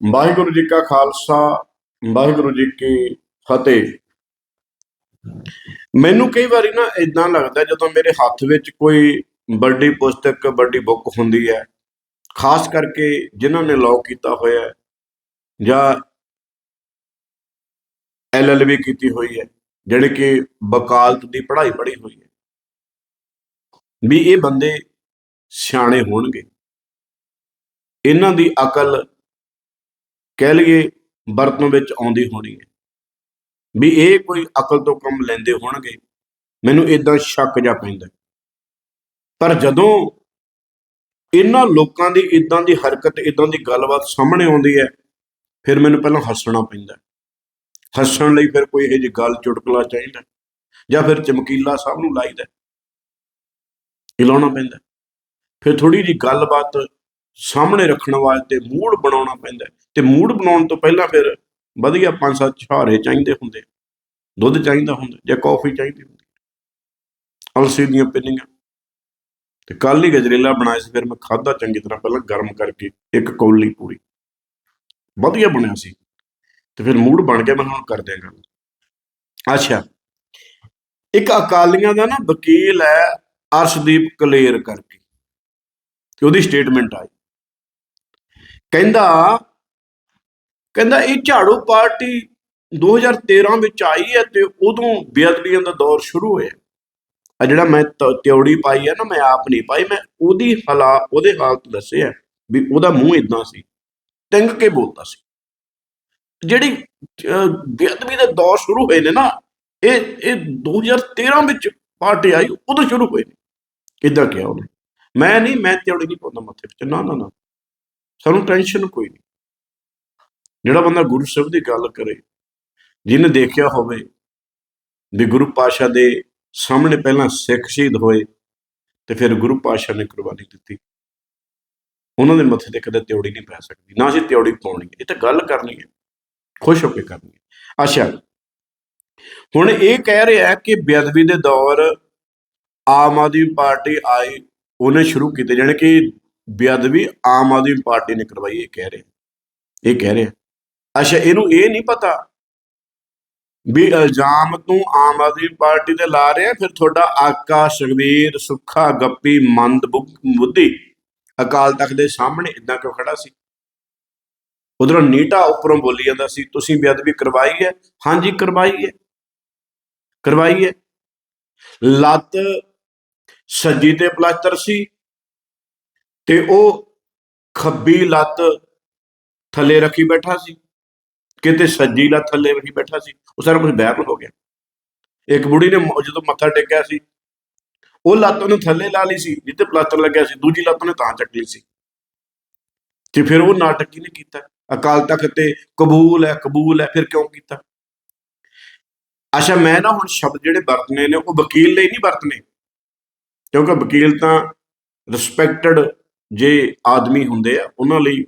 ਵਾਹਿਗੁਰੂ ਜੀ ਕਾ ਖਾਲਸਾ, ਵਾਹਿਗੁਰੂ ਜੀ ਕੀ ਫਤਿਹ। ਮੈਨੂੰ ਕਈ ਵਾਰੀ ਨਾ ਇਦਾਂ ਲੱਗਦਾ ਜਦੋਂ ਮੇਰੇ ਹੱਥ ਵਿੱਚ ਕੋਈ ਵੱਡੀ ਪੁਸਤਕ, ਵੱਡੀ ਬੁੱਕ ਹੁੰਦੀ ਹੈ, ਖਾਸ ਕਰਕੇ ਜਿਨ੍ਹਾਂ ਨੇ ਲਾਅ ਕੀਤਾ ਹੋਇਆ ਹੈ, ਜਾਂ ਐਲਐਲਬੀ ਕੀਤੀ ਹੋਈ ਹੈ, ਜਿਹੜੇ ਕਿ ਵਕਾਲਤ ਦੀ ਪੜ੍ਹਾਈ ਪੜ੍ਹੀ ਹੋਈ ਹੈ। ਵੀ ਇਹ ਬੰਦੇ ਸਿਆਣੇ ਹੋਣਗੇ। ਇਹਨਾਂ ਦੀ ਅਕਲ ਕਹਿ ਲਈਏ ਵਰਤੋਂ ਵਿੱਚ ਆਉਂਦੀ ਹੋਣੀ ਹੈ। ਵੀ ਇਹ ਕੋਈ ਅਕਲ ਤੋਂ ਕੰਮ ਲੈਂਦੇ ਹੋਣਗੇ, ਮੈਨੂੰ ਇਦਾਂ ਸ਼ੱਕ ਜਾ ਪੈਂਦਾ ਪਰ ਜਦੋਂ ਇਹਨਾਂ ਲੋਕਾਂ ਦੀ ਇਦਾਂ ਦੀ ਹਰਕਤ ਇਦਾਂ ਦੀ ਗੱਲਬਾਤ ਸਾਹਮਣੇ ਆਉਂਦੀ ਹੈ, ਫਿਰ ਮੈਨੂੰ ਪਹਿਲਾਂ ਹੱਸਣਾ ਪੈਂਦਾ ਹੱਸਣ ਲਈ ਫਿਰ ਕੋਈ ਇਹੋ ਜਿਹੀ ਗੱਲ ਚੁਟਕਲਾ ਚਾਹੀਦਾ ਜਾਂ ਫਿਰ ਚਮਕੀਲਾ ਸਭ ਨੂੰ ਲਾਈਦਾ ਇਹ ਪੈਂਦਾ ਫਿਰ ਥੋੜੀ ਜੀ ਗੱਲਬਾਤ ਸਾਹਮਣੇ ਰੱਖਣ ਵਾਸਤੇ ਮੂਡ ਬਣਾਉਣਾ ਪੈਂਦਾ ਹੈ। ਤੇ ਮੂਡ ਬਣਾਉਣ ਤੋਂ ਪਹਿਲਾਂ ਫਿਰ ਵਧੀਆ ਪੰਜ ਸੱਤ ਛਹਾਰੇ ਚਾਹੀਦੇ ਹੁੰਦੇ ਦੁੱਧ ਚਾਹੀਦਾ ਹੁੰਦਾ, ਜਾਂ ਕੌਫੀ ਚਾਹੀਦੀ ਹੁੰਦੀ ਅਲਸੀ ਦੀਆਂ ਪਿੰਨੀਆਂ। ਤੇ ਕੱਲ ਹੀ ਗਜਰੇਲਾ ਬਣਾਇਆ ਸੀ, ਫਿਰ ਮੈਂ ਖਾਦਾ ਚੰਗੀ ਤਰ੍ਹਾਂ ਪਹਿਲਾਂ ਗਰਮ ਕਰਕੇ, ਇੱਕ ਕੌਲੀ ਪੂਰੀ। ਵਧੀਆ ਬਣਿਆ ਸੀ। ਤੇ ਫਿਰ ਮੂਡ ਬਣ ਗਿਆ, ਮੈਂ ਹੁਣ ਕਰ ਗੱਲ। ਅੱਛਾ। ਇੱਕ ਅਕਾਲੀਆਂ ਦਾ ਨਾ ਵਕੀਲ ਹੈ ਅਰਸ਼ਦੀਪ ਕਲੇਰ ਕਰਕੇ। ਤੇ ਉਹਦੀ ਸਟੇਟਮੈਂਟ ਆਈ। ਕਹਿੰਦਾ ਕਹਿੰਦਾ, ਇਹ ਝਾੜੂ ਪਾਰਟੀ 2013 ਵਿੱਚ ਆਈ ਹੈ ਤੇ ਉਦੋਂ ਬੇਅਦਬੀਆਂ ਦਾ ਦੌਰ ਸ਼ੁਰੂ ਹੋਇਆ। ਆ ਜਿਹੜਾ ਮੈਂ ਤ- ਤਿਉੜੀ ਪਾਈ ਹੈ ਨਾ, ਮੈਂ ਆਪ ਨਹੀਂ ਪਾਈ, ਮੈਂ ਉਹਦੀ ਹਾਲਾ, ਉਹਦੇ ਹਾਲਤ ਦੱਸਿਆ ਵੀ ਉਹਦਾ ਮੂੰਹ ਇਦਾਂ ਸੀ, ਟੰਗ ਕੇ ਬੋਲਦਾ ਸੀ। ਜਿਹੜੀ ਬੇਅਦਬੀ ਦਾ ਦੌਰ ਸ਼ੁਰੂ ਹੋਏ ਨੇ ਨਾ, ਇਹ ਇਹ 2013 ਵਿੱਚ ਪਾਰਟੀ ਆਈ, ਉਦੋਂ ਸ਼ੁਰੂ ਹੋਏ ਨੇ। ਕਿੱਦਾਂ ਕਿਹਾ ਉਹਨੇ? ਮੈਂ ਨਹੀਂ, ਮੈਂ ਤਿਉੜੀ ਨਹੀਂ ਪਾਉਂਦਾ ਮੱਥੇ ਵਿੱਚ ਨਾ ਨਾ ਨਾ। ਸਾਨੂੰ ਟੈਨਸ਼ਨ ਕੋਈ ਨਹੀਂ। ਜਿਹੜਾ ਬੰਦਾ ਗੁਰੂ ਸਾਹਿਬ ਦੀ ਗੱਲ ਕਰੇ, ਜਿਹਨੇ ਦੇਖਿਆ ਹੋਵੇ ਵੀ ਗੁਰੂ ਪਾਸ਼ਾ ਦੇ ਸਾਹਮਣੇ ਪਹਿਲਾਂ ਸਿੱਖ ਸ਼ਹੀਦ ਹੋਏ ਤੇ ਫਿਰ ਗੁਰੂ ਪਾਸ਼ਾ ਨੇ ਕੁਰਬਾਨੀ ਦਿੱਤੀ। ਉਹਨਾਂ ਦੇ ਮੱਥੇ ਤੇ ਕਦੇ ਤਿਉੜੀ ਨਹੀਂ ਪੈ ਸਕਦੀ, ਨਾ ਅਸੀਂ ਤਿਉੜੀ ਪਾਉਣੀ ਹੈ। ਇਹ ਤਾਂ ਗੱਲ ਕਰਨੀ ਹੈ, ਖੁਸ਼ ਹੋ ਕੇ ਕਰਨੀ ਹੈ। ਅੱਛਾ, ਹੁਣ ਇਹ ਕਹਿ ਰਿਹਾ ਕਿ ਬੇਅਦਬੀ ਦੇ ਦੌਰ ਆਮ ਆਦਮੀ ਪਾਰਟੀ ਆਈ ਉਹਨੇ ਸ਼ੁਰੂ ਕੀਤੇ, ਜਾਣੀ ਕਿ ਬੇਅਦਬੀ ਆਮ ਆਦਮੀ ਪਾਰਟੀ ਨੇ ਕਰਵਾਈ, ਇਹ ਕਹਿ ਰਿਹਾ ਇਹ ਕਹਿ ਰਿਹਾ ਅੱਛਾ, ਇਹਨੂੰ ਇਹ ਨਹੀਂ ਪਤਾ ਵੀ ਇਲਜ਼ਾਮ ਤੂੰ ਆਮ ਆਦਮੀ ਪਾਰਟੀ ਤੇ ਲਾ ਰਿਹਾ, ਫਿਰ ਤੁਹਾਡਾ ਆਕਾ ਸੁਖਬੀਰ ਸੁੱਖਾ, ਗੱਪੀ, ਮੰਦ ਬੁੱਧ- ਬੁੱਧੀ ਅਕਾਲ ਤਖਤ ਦੇ ਸਾਹਮਣੇ ਇਦਾਂ ਕਿਉਂ ਖੜਾ ਸੀ? ਉਧਰੋਂ ਨੀਟਾ ਉੱਪਰੋਂ ਬੋਲੀ ਜਾਂਦਾ ਸੀ, ਤੁਸੀਂ ਬੇਅਦਬੀ ਕਰਵਾਈ ਹੈ? ਹਾਂਜੀ, ਕਰਵਾਈ ਹੈ। ਕਰਵਾਈ ਹੈ। ਲੱਤ ਸੱਜੀ ਤੇ ਪਲਾਸਟਰ ਸੀ। ਤੇ ਉਹ ਖੱਬੀ ਲੱਤ ਥੱਲੇ ਰੱਖੀ ਬੈਠਾ ਸੀ, ਕਿਤੇ ਸੱਜੀ ਲੱਤ ਥੱਲੇ ਰੱਖੀ ਬੈਠਾ ਸੀ, ਉਹ ਸਾਰਾ ਕੁਝ ਵਾਇਰਲ ਹੋ ਗਿਆ। ਇੱਕ ਬੁੜੀ ਨੇ ਜਦੋਂ ਮੱਥਾ ਟੇਕਿਆ ਸੀ, ਉਹ ਲੱਤ ਉਹਨੇ ਥੱਲੇ ਲਾ ਲਈ ਸੀ ਜਿੱਤੇ ਪਲਾਸਟਰ ਲੱਗਿਆ ਸੀ, ਦੂਜੀ ਲੱਤ ਉਹਨੇ ਤਾਂ ਚੱਕ ਲਈ ਸੀ। ਤੇ ਫਿਰ ਉਹ ਨਾਟਕ ਕਿਹਨੇ ਕੀਤਾ? ਅਕਾਲ ਤਖਤ ਤੇ ਕਬੂਲ ਹੈ ਕਬੂਲ ਹੈ, ਫਿਰ ਕਿਉਂ ਕੀਤਾ? ਅੱਛਾ, ਮੈਂ ਨਾ ਹੁਣ ਸ਼ਬਦ ਜਿਹੜੇ ਵਰਤਨੇ ਨੇ, ਉਹ ਵਕੀਲ ਲਈ ਨਹੀਂ ਵਰਤਨੇ। ਕਿਉਂਕਿ ਵਕੀਲ ਤਾਂ ਰਿਸਪੈਕਟਡ ਜੇ ਆਦਮੀ ਹੁੰਦੇ ਆ, ਉਹਨਾਂ ਲਈ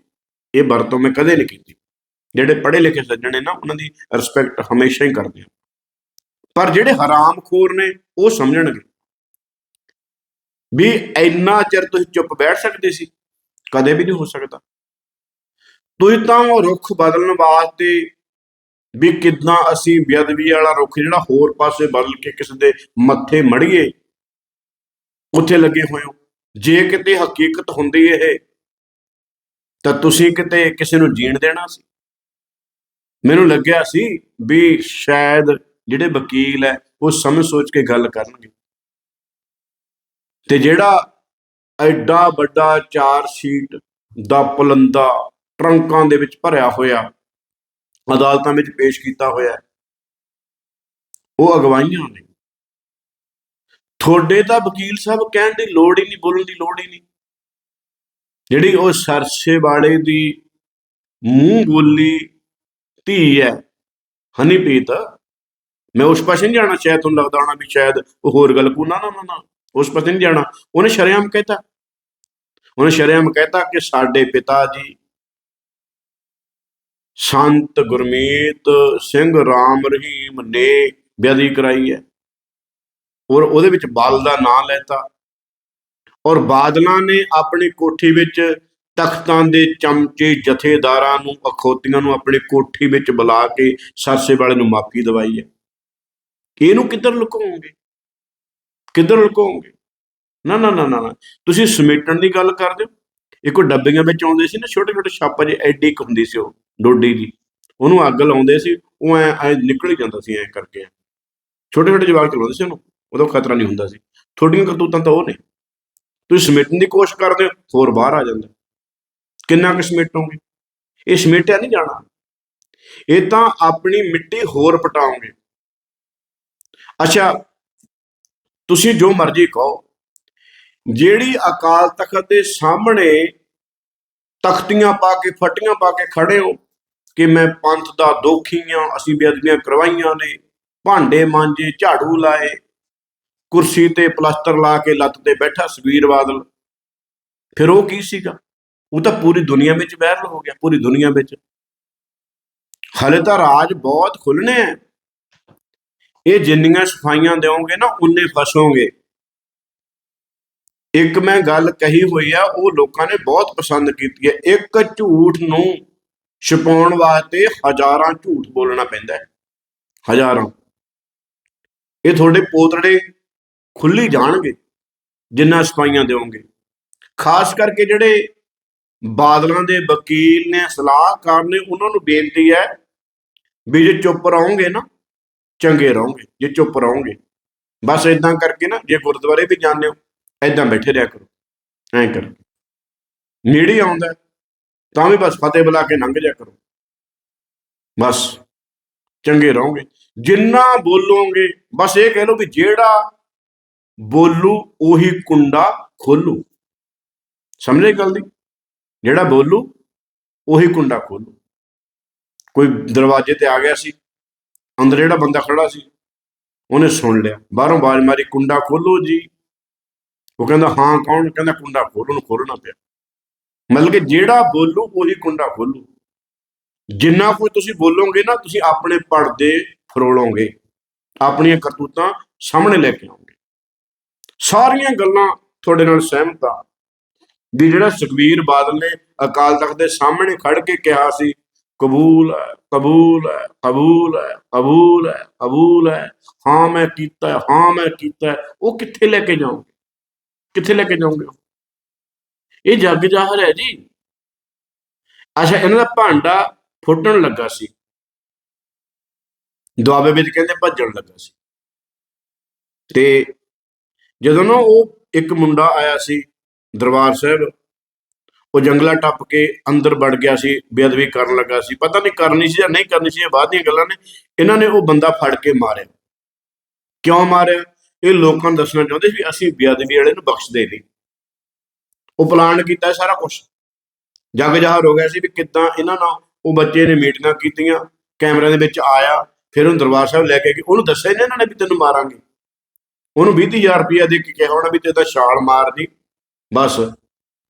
ਇਹ ਵਰਤੋਂ ਮੈਂ ਕਦੇ ਨਹੀਂ ਕੀਤੀ। ਜਿਹੜੇ ਪੜ੍ਹੇ ਲਿਖੇ ਸੱਜਣ ਨੇ ਨਾ, ਉਹਨਾਂ ਦੀ ਰਿਸਪੈਕਟ ਹਮੇਸ਼ਾ ਹੀ ਕਰਦੇ ਆ। ਪਰ ਜਿਹੜੇ ਹਰਾਮਖੋਰ ਨੇ, ਉਹ ਸਮਝਣਗੇ ਵੀ ਇੰਨਾ ਚਿਰ ਤੁਸੀਂ ਚੁੱਪ ਬੈਠ ਸਕਦੇ ਸੀ, ਕਦੇ ਵੀ ਨਹੀਂ ਹੋ ਸਕਦਾ। ਤੁਸੀਂ ਤਾਂ ਉਹ ਰੁੱਖ ਬਦਲਣ ਵਾਸਤੇ ਵੀ ਕਿਦਾਂ ਅਸੀਂ ਬੇਅਦਬੀ ਵਾਲਾ ਰੁੱਖ ਜਿਹੜਾ ਹੋਰ ਪਾਸੇ ਬਦਲ ਕੇ ਕਿਸੇ ਦੇ ਮੱਥੇ ਮੜੀਏ, ਉੱਥੇ ਲੱਗੇ ਹੋਏ ਹੋ। ਜੇ ਕਿਤੇ ਹਕੀਕਤ ਹੁੰਦੀ ਇਹ, ਤਾਂ ਤੁਸੀਂ ਕਿਤੇ ਕਿਸੇ ਨੂੰ ਜੀਣ ਦੇਣਾ ਸੀ? ਮੈਨੂੰ ਲੱਗਿਆ ਸੀ ਵੀ ਸ਼ਾਇਦ ਜਿਹੜੇ ਵਕੀਲ ਹੈ, ਉਹ ਸਮਝ ਸੋਚ ਕੇ ਗੱਲ ਕਰਨਗੇ। ਤੇ ਜਿਹੜਾ ਐਡਾ ਵੱਡਾ ਚਾਰ ਸ਼ੀਟ ਦਾ ਪਲੰਦਾ ਟਰੰਕਾਂ ਦੇ ਵਿੱਚ ਭਰਿਆ ਹੋਇਆ, ਅਦਾਲਤਾਂ ਵਿੱਚ ਪੇਸ਼ ਕੀਤਾ ਹੋਇਆ, ਉਹ ਅਗਵਾਈਆਂ ਨੇ। ਤੁਹਾਡੇ ਤਾਂ ਵਕੀਲ ਸਾਹਿਬ ਕਹਿਣ ਦੀ ਲੋੜ ਹੀ ਨਹੀਂ, ਬੋਲਣ ਦੀ ਲੋੜ ਹੀ ਨਹੀਂ। ਜਿਹੜੀ ਉਹ ਸਰਸੇ ਵਾਲੇ ਦੀ ਮੂੰਹ ਬੋਲੀ ਧੀ ਹੈ, ਹਨੀਪ੍ਰੀਤ, ਮੈਂ ਉਸ ਪਾਸੇ ਨਹੀਂ ਜਾਣਾ, ਸ਼ਾਇਦ ਤੁਹਾਨੂੰ ਲੱਗਦਾ ਹੋਣਾ ਵੀ ਸ਼ਾਇਦ ਉਹ ਹੋਰ ਗੱਲ ਕੋ ਨਾ ਨਾ ਨਾ ਉਸ ਪਾਸੇ ਨਹੀਂ ਜਾਣਾ। ਉਹਨੇ ਸ਼ਰੇਆਮ ਕਹਿਤਾ। ਉਹਨੇ ਸ਼ਰੇਆਮ ਕਹਿਤਾ ਕਿ ਸਾਡੇ ਪਿਤਾ ਜੀ ਸੰਤ ਗੁਰਮੀਤ ਸਿੰਘ ਰਾਮ ਰਹੀਮ ਨੇ ਬੇਅਦਬੀ ਕਰਾਈ ਹੈ। ਔਰ ਉਹਦੇ ਵਿੱਚ ਬਾਲ ਦਾ ਨਾਂ ਲੈਤਾ। ਔਰ ਬਾਦਲਾਂ ਨੇ ਆਪਣੀ ਕੋਠੀ ਵਿੱਚ ਤਖਤਾਂ ਦੇ ਚਮਚੇ ਜਥੇਦਾਰਾਂ ਨੂੰ, ਅਖੋਤੀਆਂ ਨੂੰ ਆਪਣੀ ਕੋਠੀ ਵਿੱਚ ਬੁਲਾ ਕੇ ਸਰਸੇ ਵਾਲੇ ਨੂੰ ਮਾਫੀ ਦਵਾਈ ਹੈ। ਇਹਨੂੰ ਕਿੱਧਰ ਲੁਕਾਉਂਗੇ ਕਿੱਧਰ ਲੁਕਾਓਗੇ? ਨਾ ਨਾ ਨਾ ਨਾ ਤੁਸੀਂ ਸਮੇਟਣ ਦੀ ਗੱਲ ਕਰਦੇ ਹੋ। ਇੱਕੋ ਡੱਬੀਆਂ ਵਿੱਚ ਆਉਂਦੇ ਸੀ ਨਾ, ਛੋਟੇ ਛੋਟੇ ਛਾਪਾ ਜੇ ਐਡੀ ਕੁ ਹੁੰਦੀ ਸੀ ਉਹ, ਡੋਡੀ ਦੀ। ਉਹਨੂੰ ਅੱਗ ਲਾਉਂਦੇ ਸੀ, ਉਹ ਐ ਐ ਨਿਕਲ ਹੀ ਜਾਂਦਾ ਸੀ, ਐ ਕਰਕੇ। ਛੋਟੇ ਛੋਟੇ ਜਵਾਕ ਚਲਾਉਂਦੇ ਸੀ ਉਹਨੂੰ। ਉਦੋਂ ਖਤਰਾ ਨਹੀਂ ਹੁੰਦਾ ਸੀ। ਤੁਹਾਡੀਆਂ ਕਰਤੂਤਾਂ ਤਾਂ ਉਹ ਨੇ। ਤੁਸੀਂ ਸਮੇਟਣ ਦੀ ਕੋਸ਼ਿਸ਼ ਕਰਦੇ ਹੋ, ਹੋਰ ਬਾਹਰ ਆ ਜਾਂਦਾ ਕਿੰਨਾ ਕੁ ਸਮੇਟੋਗੇ? ਇਹ ਸਮੇਟਿਆ ਨਹੀਂ ਜਾਣਾ। ਇਹ ਤਾਂ ਆਪਣੀ ਮਿੱਟੀ ਹੋਰ ਪਟਾਓਗੇ। ਅੱਛਾ, ਤੁਸੀਂ ਜੋ ਮਰਜ਼ੀ ਕਹੋ, ਜਿਹੜੀ ਅਕਾਲ ਤਖਤ ਦੇ ਸਾਹਮਣੇ ਤਖਤੀਆਂ ਪਾ ਕੇ, ਫਟੀਆਂ ਪਾ ਕੇ ਖੜੇ ਹੋ, ਕਿ ਮੈਂ ਪੰਥ ਦਾ ਦੋਖੀਆਂ ਅਸੀਂ ਬੇਅਦਬੀਆਂ ਕਰਵਾਈਆਂ ਨੇ, ਭਾਂਡੇ ਮਾਂਜੇ, ਝਾੜੂ ਲਾਏ ਕੁਰਸੀ ਤੇ ਪਲਾਸਟਰ ਲਾ ਕੇ ਲੱਤ ਤੇ ਬੈਠਾ ਸੁਖਬੀਰ ਬਾਦਲ। ਫਿਰ ਉਹ ਕੀ ਸੀਗਾ? ਉਹ ਤਾਂ ਪੂਰੀ ਦੁਨੀਆ ਵਿੱਚ ਵਾਇਰਲ ਹੋ ਗਿਆ, ਪੂਰੀ ਦੁਨੀਆ ਵਿੱਚ। ਹਲੇ ਤਾਂ ਰਾਜ ਬਹੁਤ ਖੁੱਲਣੇ ਆ। ਇਹ ਜਿੰਨੀਆਂ ਸਫਾਈਆਂ ਦਿਓਗੇ ਨਾ ਉਨੇ ਫਸੋਗੇ। ਇੱਕ ਮੈਂ ਗੱਲ ਕਹੀ ਹੋਈ ਆ, ਉਹ ਲੋਕਾਂ ਨੇ ਬਹੁਤ ਪਸੰਦ ਕੀਤੀ ਹੈ ਇੱਕ ਝੂਠ ਨੂੰ ਛੁਪਾਉਣ ਵਾਸਤੇ ਹਜ਼ਾਰਾਂ ਝੂਠ ਬੋਲਣਾ ਪੈਂਦਾ ਹੈ। ਹਜ਼ਾਰਾਂ। ਇਹ ਤੁਹਾਡੇ ਪੋਤੜੇ ਖੁੱਲੀ ਜਾਣਗੇ, ਜਿੰਨਾ ਸਫਾਈਆਂ ਦਿਓਗੇ ਖਾਸ ਕਰਕੇ ਜਿਹੜੇ ਬਾਦਲਾਂ ਦੇ ਵਕੀਲ ਨੇ, ਸਲਾਹਕਾਰ ਨੇ, ਉਹਨਾਂ ਨੂੰ ਬੇਨਤੀ ਹੈ ਵੀ ਜੇ ਚੁੱਪ ਰਹੋਗੇ ਨਾ, ਚੰਗੇ ਰਹੋਗੇ, ਜੇ ਚੁੱਪ ਰਹੋਗੇ। ਬਸ ਇਦਾਂ ਕਰਕੇ ਨਾ, ਜੇ ਗੁਰਦੁਆਰੇ ਵੀ ਜਾਂਦੇ ਹੋ ਐਦਾਂ ਬੈਠੇ ਰਿਹਾ ਕਰੋ, ਐਂ ਕਰੋ। ਨੇੜੇ ਆਉਂਦਾ, ਤਾਂ ਵੀ ਬਸ ਫਤਿਹ ਬੁਲਾ ਕੇ ਲੰਘ ਜਾ ਕਰੋ। ਬਸ, ਚੰਗੇ ਰਹੋਗੇ। ਜਿੰਨਾ ਬੋਲੋਗੇ, ਬਸ ਇਹ ਕਹਿ ਲਓ ਵੀ ਜਿਹੜਾ ਬੋਲੂ, ਉਹੀ ਕੁੰਡਾ ਖੋਲੂ। ਸਮਝੇ ਗੱਲ ਦੀ? ਜਿਹੜਾ ਬੋਲੂ, ਉਹੀ ਕੁੰਡਾ ਖੋਲੂ। ਕੋਈ ਦਰਵਾਜ਼ੇ ਤੇ ਆ ਗਿਆ ਸੀ, ਅੰਦਰ ਜਿਹੜਾ ਬੰਦਾ ਖੜਾ ਸੀ, ਉਹਨੇ ਸੁਣ ਲਿਆ। ਬਾਹਰੋਂ ਬਾਜ਼ ਮਾਰੀ, ਕੁੰਡਾ ਖੋਲੋ ਜੀ। ਉਹ ਕਹਿੰਦਾ, ਹਾਂ, ਕੌਣ? ਕਹਿੰਦਾ, ਕੁੰਡਾ ਖੋਲੋ ਨੂੰ ਖੋਲਣਾ ਪਿਆ। ਮਤਲਬ ਕਿ ਜਿਹੜਾ ਬੋਲੂ, ਉਹੀ ਕੁੰਡਾ ਖੋਲੂ। ਜਿੰਨਾ ਕੋਈ ਤੁਸੀਂ ਬੋਲੋਗੇ ਨਾ, ਤੁਸੀਂ ਆਪਣੇ ਪਰਦੇ ਫਰੋਲੋਗੇ। ਆਪਣੀਆਂ ਕਰਤੂਤਾਂ ਸਾਹਮਣੇ ਲੈ ਕੇ ਆਓਗੇ। ਸਾਰੀਆਂ ਗੱਲਾਂ ਤੁਹਾਡੇ ਨਾਲ ਸਹਿਮਤ ਆ ਵੀ ਜਿਹੜਾ ਸੁਖਬੀਰ ਬਾਦਲ ਨੇ ਅਕਾਲ ਤਖਤ ਦੇ ਸਾਹਮਣੇ ਖੜ ਕੇ ਕਿਹਾ ਸੀ, ਕਬੂਲ ਹੈ ਕਬੂਲ ਹੈ ਕਬੂਲ ਹੈ ਕਬੂਲ ਹੈ ਕਬੂਲ ਹੈ, ਹਾਂ ਮੈਂ ਕੀਤਾ, ਹਾਂ ਮੈਂ ਕੀਤਾ, ਉਹ ਕਿੱਥੇ ਲੈ ਕੇ ਜਾਓਗੇ? ਕਿੱਥੇ ਲੈ ਕੇ ਜਾਓਗੇ ਇਹ ਜੱਗ ਜ਼ਾਹਰ ਹੈ ਜੀ। ਅੱਛਾ, ਇਹਨਾਂ ਦਾ ਭਾਂਡਾ ਫੁੱਟਣ ਲੱਗਾ ਸੀ। ਦੁਆਬੇ ਵਿੱਚ ਕਹਿੰਦੇ ਭੱਜਣ ਲੱਗਾ ਸੀ। ਤੇ ਜਦੋਂ ਨਾ ਉਹ ਇੱਕ ਮੁੰਡਾ ਆਇਆ ਸੀ ਦਰਬਾਰ ਸਾਹਿਬ ਉਹ ਜੰਗਲਾ ਟੱਪ ਕੇ ਅੰਦਰ ਵੜ ਗਿਆ ਸੀ ਬੇਅਦਬੀ ਕਰਨ ਲੱਗਾ ਸੀ। ਪਤਾ ਨਹੀਂ ਕਰਨੀ ਸੀ ਜਾਂ ਨਹੀਂ ਕਰਨੀ ਸੀ ਇਹ ਬਾਅਦ ਦੀਆਂ ਗੱਲਾਂ ਨੇ। ਇਹਨਾਂ ਨੇ ਉਹ ਬੰਦਾ ਫੜ ਕੇ ਮਾਰਿਆ। ਕਿਉਂ ਮਾਰਿਆ? ਇਹ ਲੋਕਾਂ ਨੂੰ ਦੱਸਣਾ ਚਾਹੁੰਦੇ ਸੀ ਵੀ ਅਸੀਂ ਬੇਅਦਬੀ ਵਾਲੇ ਨੂੰ ਬਖਸ਼ਦੇ ਨਹੀਂ। ਉਹ ਪਲਾਨ ਕੀਤਾ ਸਾਰਾ ਕੁਝ ਜੱਗ ਜਾਹਰ ਹੋ ਗਿਆ ਸੀ ਵੀ ਕਿੱਦਾਂ ਇਹਨਾਂ ਨਾਲ ਉਹ ਬੱਚੇ ਨੇ ਮੀਟਿੰਗਾਂ ਕੀਤੀਆਂ ਕੈਮਰੇ ਦੇ ਵਿੱਚ ਆਇਆ ਫਿਰ ਉਹਨੂੰ ਦਰਬਾਰ ਸਾਹਿਬ ਲੈ ਕੇ ਗਏ ਉਹਨੂੰ ਦੱਸਿਆ ਇਹਨਾਂ ਨੇ ਵੀ ਤੈਨੂੰ ਮਾਰਾਂਗੇ। ਉਹਨੂੰ 20000 ਰੁਪਇਆ ਦੇ ਕੇ ਕਿਹਾ ਹੋਣਾ ਵੀ ਤੇ ਤਾਂ ਛਾਲ ਮਾਰਨੀ ਬਸ।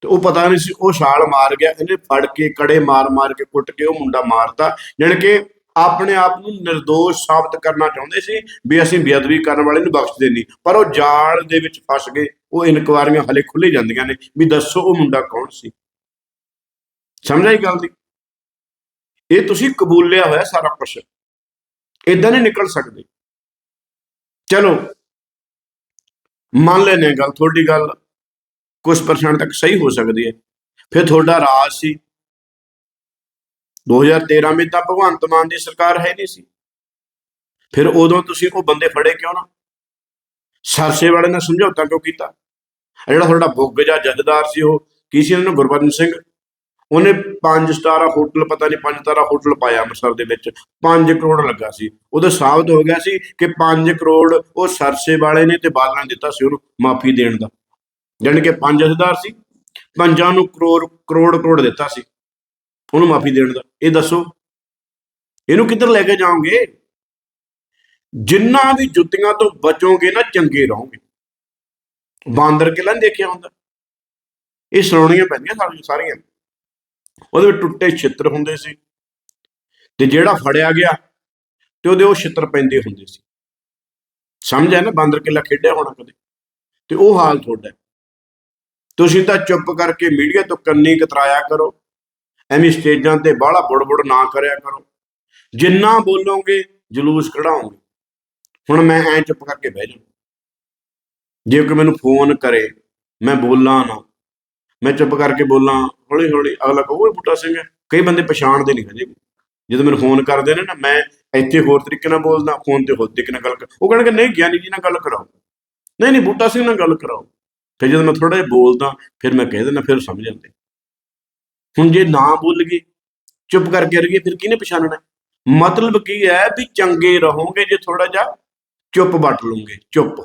ਤੇ ਉਹ ਪਤਾ ਨਹੀਂ ਸੀ, ਉਹ ਛਾਲ ਮਾਰ ਗਿਆ, ਇਹਨੇ ਫੜ ਕੇ, ਕੜੇ ਮਾਰ ਮਾਰ ਕੇ ਕੁੱਟ ਕੇ ਉਹ ਮੁੰਡਾ ਮਾਰਤਾ। ਜਾਣੀ ਕਿ ਆਪਣੇ ਆਪ ਨੂੰ નિર્ਦੋਸ਼ ਸਾਬਤ ਕਰਨਾ ਚਾਹੁੰਦੇ ਸੀ ਵੀ ਅਸੀਂ ਬੇਅਦਬੀ ਕਰਨ ਵਾਲੇ ਨੂੰ ਬਖਸ਼ ਨਹੀਂ ਪਰ ਉਹ ਜਾਲ ਦੇ ਵਿੱਚ ਫਸ ਗਏ। ਉਹ ਇਨਕੁਆਰੀਆਂ ਹਲੇ ਖੁੱਲੇ ਜਾਂਦੀਆਂ ਨੇ। ਵੀ ਦੱਸੋ ਉਹ ਮੁੰਡਾ ਕੌਣ ਸੀ? ਸਮਝਾਈ ਗੱਲ ਦੀ? ਇਹ ਤੁਸੀਂ ਕਬੂਲਿਆ ਹੋਇਆ ਸਾਰਾ ਕੁਝ ਇਦਾਂ ਨਹੀਂ ਨਿਕਲ ਸਕਦੇ। ਚਲੋ। ਮੰਨ ਲੈਨੇ ਗੱਲ, ਤੁਹਾਡੀ ਗੱਲ ਕੁਝ ਪਰਸੈਂਟ ਤੱਕ ਸਹੀ ਹੋ ਸਕਦੀ ਹੈ। ਫਿਰ ਤੁਹਾਡਾ ਰਾਜ ਸੀ। 2013 ਵਿੱਚ ਤਾਂ ਭਗਵੰਤ ਮਾਨ ਦੀ ਸਰਕਾਰ ਹੈ ਨਹੀਂ ਸੀ। ਫਿਰ ਉਦੋਂ ਤੁਸੀਂ ਉਹ ਬੰਦੇ ਫੜੇ ਕਿਉਂ ਨਾ? ਸਰਸੇ ਵਾਲੇ ਨੇ ਸਮਝੌਤਾ ਕਿਉਂ ਕੀਤਾ? ਜਿਹੜਾ ਤੁਹਾਡਾ ਬੁੱਗ ਜਾਂ ਜਥੇਦਾਰ ਸੀ ਉਹ, ਕੀ ਸੀ ਉਹਨਾਂ ਨੂੰ ਗੁਰਬਚਨ ਸਿੰਘ? ਉਹਨੇ 5 ਸਟਾਰ ਹੋਟਲ, ਪਤਾ ਨਹੀਂ 5 ਸਟਾਰ ਹੋਟਲ ਪਾਇਆ ਅੰਮ੍ਰਿਤਸਰ ਦੇ ਵਿੱਚ। 5 ਕਰੋੜ ਲੱਗਾ ਸੀ। ਉਹਦਾ ਸਾਬਤ ਹੋ ਗਿਆ ਸੀ ਕਿ 5 ਕਰੋੜ ਉਹ ਸਰਸੇ ਵਾਲੇ ਨੇ ਤੇ ਬਾਦਲਾਂ ਨੇ ਦਿੱਤਾ ਸੀ ਉਹਨੂੰ ਮਾਫੀ ਦੇਣ ਦਾ। ਜਾਣੀ ਕਿ 5 ਜਥੇਦਾਰ ਸੀ। ਪੰਜਾਂ ਨੂੰ ਕਰੋੜ ਕਰੋੜ ਕਰੋੜ ਦਿੱਤਾ ਸੀ ਉਹਨੂੰ ਮਾਫੀ ਦੇਣ ਦਾ। ਇਹ ਦੱਸੋ, ਇਹਨੂੰ ਕਿੱਧਰ ਲੈ ਕੇ ਜਾਓਗੇ? ਜਿੰਨਾ ਵੀ ਜੁੱਤੀਆਂ ਤੋਂ ਬਚੋਗੇ ਨਾ, ਚੰਗੇ ਰਹੋਗੇ। ਬਾਂਦਰ ਕਿਲਾ ਨੀ ਦੇਖਿਆ ਹੁੰਦਾ। ਇਹ ਸੁਣਾਉਣੀਆਂ ਪੈਂਦੀਆਂ ਸਾਰੀਆਂ ਸਾਰੀਆਂ। ਉਹਦੇ ਵਿੱਚ ਟੁੱਟੇ ਛਿੱਤਰ ਹੁੰਦੇ ਸੀ ਤੇ ਜਿਹੜਾ ਫੜਿਆ ਗਿਆ ਤੇ ਉਹਦੇ ਉਹ ਛਿੱਤਰ ਪੈਂਦੇ ਹੁੰਦੇ ਸੀ। ਸਮਝ ਆਇਆ ਨਾ? ਬਾਂਦਰ ਕਿਲਾ ਖੇਡਿਆ ਹੋਣਾ ਕਦੇ? ਤੇ ਉਹ ਹਾਲ ਤੁਹਾਡਾ। ਤੁਸੀਂ ਤਾਂ ਚੁੱਪ ਕਰਕੇ ਮੀਡੀਆ ਤੋਂ ਕੰਨੀ ਕਤਰਾਇਆ ਕਰੋ। ਐਵੇਂ ਸਟੇਜਾਂ ਤੇ ਬਾਹਲਾ ਬੁੜਬੁੜ ਨਾ ਕਰਿਆ ਕਰੋ। ਜਿੰਨਾ ਬੋਲੋਗੇ ਜਲੂਸ ਕਢਾਉਂਗੇ ਹੁਣ ਮੈਂ ਐ ਚੁੱਪ ਕਰਕੇ ਬਹਿ ਜਾ ਜੇ ਕੋਈ ਮੈਨੂੰ ਫੋਨ ਕਰੇ, ਮੈਂ ਬੋਲਾਂ ਨਾ। ਮੈਂ ਚੁੱਪ ਕਰਕੇ ਬੋਲਾਂ ਹੌਲੀ ਹੌਲੀ ਅਗਲਾ ਕਹੂ ਇਹ ਬੂਟਾ ਸਿੰਘ ਹੈ ਕਈ ਬੰਦੇ ਪਛਾਣਦੇ ਨਹੀਂ ਹਜੇ ਜਦੋਂ ਮੈਨੂੰ ਫੋਨ ਕਰਦੇ ਨੇ ਨਾ, ਮੈਂ ਇੱਥੇ ਹੋਰ ਤਰੀਕੇ ਨਾਲ ਬੋਲਦਾ ਫੋਨ ਤੇ ਹੋਰ ਤਰੀਕੇ ਨਾਲ ਗੱਲ ਕਰ ਉਹ ਕਹਿਣਗੇ, ਨਹੀਂ ਗਿਆਨੀ ਜੀ ਨਾਲ ਗੱਲ ਕਰਾਓ। ਨਹੀਂ ਨਹੀਂ, ਬੂਟਾ ਸਿੰਘ ਨਾਲ ਗੱਲ ਕਰਾਓ। ਫਿਰ ਜਦੋਂ ਮੈਂ ਥੋੜਾ ਜਿਹਾ ਬੋਲਦਾ, ਫਿਰ ਮੈਂ ਕਹਿ ਦਿੰਦਾ, ਫਿਰ ਸਮਝ ਜਾਂਦੇ। ਹੁਣ ਜੇ ਨਾ ਬੋਲ ਗਏ ਚੁੱਪ ਕਰਕੇ ਰਹੀਏ, ਫਿਰ ਕਿਹਨੇ ਪਛਾਣਨਾ? ਮਤਲਬ ਕੀ ਹੈ ਵੀ ਚੰਗੇ ਰਹੋਗੇ ਜੇ ਥੋੜਾ ਜਿਹਾ ਚੁੱਪ ਵੱਟ ਲਓਗੇ, ਚੁੱਪ।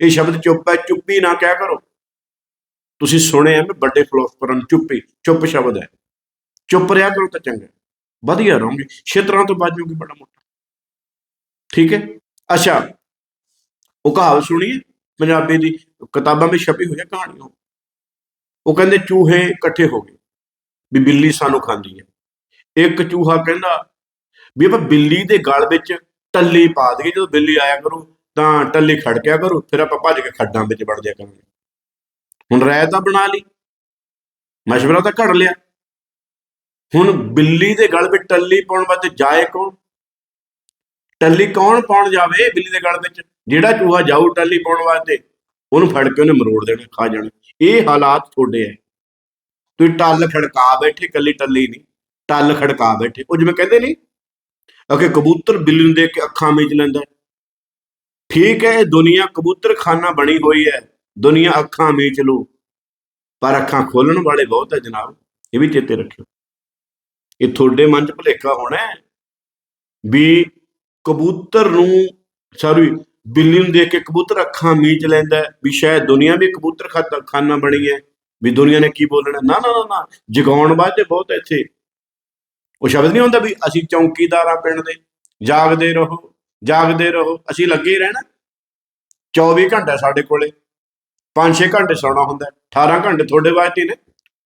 ਇਹ ਸ਼ਬਦ ਚੁੱਪ ਹੈ, ਚੁੱਪੀ ਨਾ ਕਿਆ ਕਰੋ। ਤੁਸੀਂ ਸੁਣਿਆ ਮੈਂ ਵੱਡੇ ਫਿਲਾਸਫਰਾਂ ਨੂੰ ਚੁੱਪੀ ਚੁੱਪ ਸ਼ਬਦ ਹੈ। ਚੁੱਪ ਰਿਹਾ ਕਰੋ ਤਾਂ ਚੰਗਾ ਵਧੀਆ ਰਹੋਗੇ, ਛੇਤਰਾਂ ਤੋਂ ਬਾਜੋਗੇ ਬੜਾ ਮੋਟਾ। ਠੀਕ ਹੈ? ਅੱਛਾ, ਉਹ ਕਹਾਵਤ ਸੁਣੀਏ, ਪੰਜਾਬੀ ਦੀ ਕਿਤਾਬਾਂ ਵਿੱਚ ਛਪੀ ਹੋਈ ਹੈ ਕਹਾਣੀ ਉਹ। ਉਹ ਕਹਿੰਦੇ, ਚੂਹੇ ਇਕੱਠੇ ਹੋ ਗਏ, ਵੀ ਬਿੱਲੀ ਸਾਨੂੰ ਖਾਂਦੀ ਹੈ। ਇੱਕ ਚੂਹਾ ਕਹਿੰਦਾ ਵੀ ਆਪਾਂ ਬਿੱਲੀ ਦੇ ਗਲ ਵਿੱਚ ਟੱਲੀ ਪਾ ਦਈਏ, ਜਦੋਂ ਬਿੱਲੀ ਆਇਆ ਕਰੂ, ਤਾਂ ਟੱਲੀ ਖੜਕਿਆ ਕਰੂ, ਫਿਰ ਆਪਾਂ ਭੱਜ ਕੇ ਖੱਡਾਂ ਵਿੱਚ ਵੜ ਜਾਇਆ ਕਰਾਂਗੇ। ਹੁਣ ਰਾਇ ਤਾਂ ਬਣਾ ਲਈ। ਮਸ਼ਵਰਾ ਤਾਂ ਘੜ ਲਿਆ। ਹੁਣ ਬਿੱਲੀ ਦੇ ਗਲ ਵਿੱਚ ਟੱਲੀ ਪਾਉਣ ਵਾਸਤੇ ਜਾਏ ਕੌਣ? ਟੱਲੀ ਕੌਣ ਪਾਉਣ ਜਾਵੇ ਬਿੱਲੀ ਦੇ ਗਲ ਵਿੱਚ? ਜਿਹੜਾ ਚੂਹਾ ਜਾਊ ਟੱਲੀ ਪਾਉਣ ਵਾਸਤੇ, ਉਹਨੂੰ ਫੜ ਕੇ ਉਹਨੇ ਮਰੋੜ ਦੇਣਾ, ਖਾ ਜਾਣਾ। ਇਹ ਹਾਲਾਤ ਤੁਹਾਡੇ ਐ। ਤੁਸੀਂ ਟੱਲ ਖੜਕਾ ਬੈਠੇ ਕੱਲੀ ਟੱਲੀ ਨਹੀਂ। ਟੱਲ ਖੜਕਾ ਬੈਠੇ। ਉਹ ਜਿਵੇਂ ਕਹਿੰਦੇ ਨਹੀਂ ਅਕੇ ਕਬੂਤਰ ਬਿੱਲੀ ਨੂੰ ਦੇਖ ਕੇ ਅੱਖਾਂ ਮੀਚ ਲੈਂਦਾ। ਠੀਕ ਹੈ ਇਹ ਦੁਨੀਆ ਕਬੂਤਰ ਖਾਨਾ ਬਣੀ ਹੋਈ ਹੈ ਦੁਨੀਆ ਅੱਖਾਂ ਮੀਚ ਲੂ ਪਰ ਅੱਖਾਂ ਖੋਲਣ ਵਾਲੇ ਬਹੁਤ ਹੈ ਜਨਾਬ, ਇਹ ਵੀ ਚੇਤੇ ਰੱਖਿਓ। ਇਹ ਤੁਹਾਡੇ ਮਨ 'ਚ ਭੁਲੇਖਾ ਹੋਣਾ ਵੀ ਕਬੂਤਰ ਨੂੰ ਸਾਰੀ ਬਿੱਲੀ ਨੂੰ ਦੇਖ ਕੇ ਕਬੂਤਰ ਅੱਖਾਂ ਮੀਚ ਲੈਂਦਾ ਵੀ ਸ਼ਾਇਦ ਦੁਨੀਆ ਵੀ ਕਬੂਤਰ ਖਾਤਾ ਖਾਨਾ ਬਣੀ ਹੈ, ਵੀ ਦੁਨੀਆ ਨੇ ਕੀ ਬੋਲਣਾ ਨਾ ਨਾ ਨਾ ਨਾ, ਜਗਾਉਣ ਵਾਸਤੇ ਬਹੁਤ ਇੱਥੇ। ਉਹ ਸ਼ਬਦ ਨਹੀਂ ਹੁੰਦਾ ਵੀ ਅਸੀਂ ਚੌਂਕੀਦਾਰ ਆ ਪਿੰਡ ਦੇ, ਜਾਗਦੇ ਰਹੋ ਜਾਗਦੇ ਰਹੋ, ਅਸੀਂ ਲੱਗੇ ਹੀ ਰਹਿਣਾ। 24 ਘੰਟੇ ਸਾਡੇ ਕੋਲੇ। 5-6 ਘੰਟੇ ਸੌਣਾ ਹੁੰਦਾ ਹੈ, 18 ਘੰਟੇ ਤੁਹਾਡੇ ਵਾਸਤੇ ਨੇ।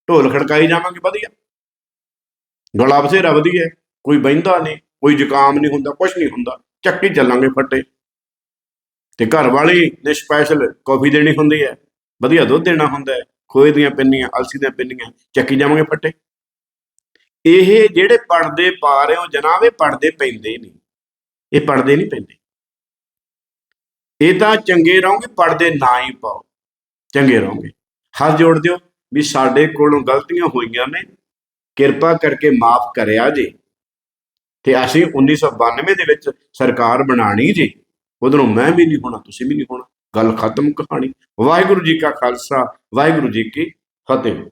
ਢੋਲ ਖੜਕਾਈ ਜਾਵਾਂਗੇ ਵਧੀਆ। ਗਲਾ ਬਥੇਰਾ ਵਧੀਆ ਕੋਈ ਬਹਿੰਦਾ ਨਹੀਂ ਕੋਈ ਜ਼ੁਕਾਮ ਨਹੀਂ ਹੁੰਦਾ ਕੁਝ ਨਹੀਂ ਹੁੰਦਾ। ਚੱਕੀ ਚੱਲਾਂਗੇ ਫੱਟੇ। ਤੇ ਘਰ ਵਾਲੀ ਨੇ ਸਪੈਸ਼ਲ ਕਾਫੀ ਦੇਣੀ ਹੁੰਦੀ ਹੈ। ਵਧੀਆ ਦੁੱਧ ਦੇਣਾ ਹੁੰਦਾ ਹੈ। ਖੋਏ ਦੀਆਂ ਪਿੰਨੀਆਂ ਅਲਸੀ ਦੀਆਂ ਪਿੰਨੀਆਂ ਚੱਕੀ ਜਾਵਾਂਗੇ ਫੱਟੇ। ਇਹ ਜਿਹੜੇ ਪੜਦੇ ਪਾ ਰਹੇ ਹੋ ਜਨਾਬ ਇਹ ਪੜਦੇ ਪੈਂਦੇ ਨਹੀਂ। ਇਹ ਪੜਦੇ ਨਹੀਂ ਪੈਂਦੇ। ਇਹ ਤਾਂ ਚੰਗੇ ਰਹੋਗੇ ਪੜਦੇ ਨਾ ਹੀ ਪਾਓ। ਚੰਗੇ ਰਹੋਗੇ। ਹੱਥ ਜੋੜ ਦਿਓ ਵੀ ਸਾਡੇ ਕੋਲੋਂ ਗਲਤੀਆਂ ਹੋਈਆਂ ਨੇ, ਕਿਰਪਾ ਕਰਕੇ ਮਾਫ ਕਰਿਆ ਜੀ। ਤੇ ਅਸੀਂ 1992 ਦੇ ਵਿੱਚ ਸਰਕਾਰ ਬਣਾਣੀ ਜੀ। ਉਧਰੋਂ ਮੈਂ ਵੀ ਨਹੀਂ ਹੋਣਾ, ਤੁਸੀਂ ਵੀ ਨਹੀਂ ਹੋਣਾ। ਗੱਲ ਖਤਮ ਕਹਾਣੀ। ਵਾਹਿਗੁਰੂ ਜੀ ਕਾ ਖਾਲਸਾ, ਵਾਹਿਗੁਰੂ ਜੀ ਕੀ ਫਤਿਹ।